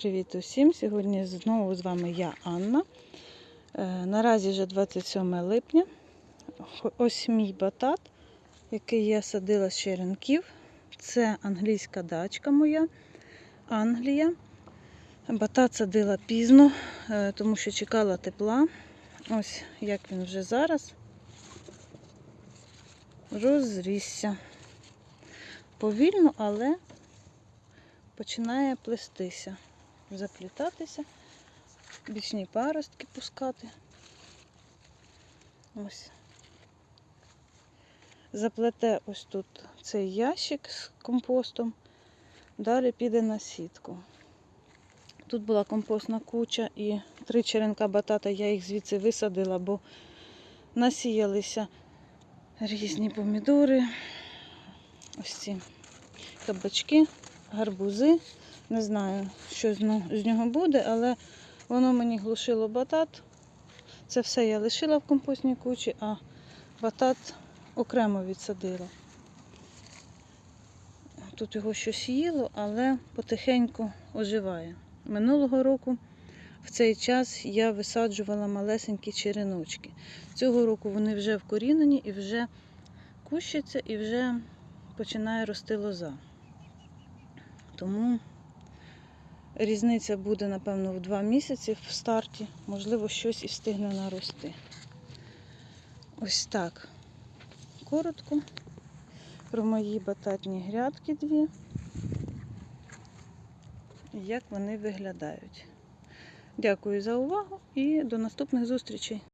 Привіт усім! Сьогодні знову з вами я, Анна. Е, Наразі вже 27 липня. Ось мій батат, який я садила з черенків. Це англійська дачка моя, Англія. Батат садила пізно, е, тому що чекала тепла. Ось як він вже зараз розрісся. Повільно, але починає плестися, заплітатися, бічні паростки пускати. Ось. Заплете ось тут цей ящик з компостом, далі піде на сітку. Тут була компостна куча і три черенка батата, я їх звідси висадила, бо насіялися різні помідори, ось ці кабачки, гарбузи. Не знаю, що з нього буде, але воно мені глушило батат. Це все я лишила в компостній кучі, а батат окремо відсадила. Тут його щось їло, але потихеньку оживає. Минулого року в цей час я висаджувала малесенькі череночки. Цього року вони вже вкорінені і вже кущаться, і вже починає рости лоза. Тому різниця буде, напевно, в два місяці в старті. Можливо, щось і встигне нарости. Ось так. Коротко про мої бататні грядки дві. Як вони виглядають. Дякую за увагу і до наступних зустрічей.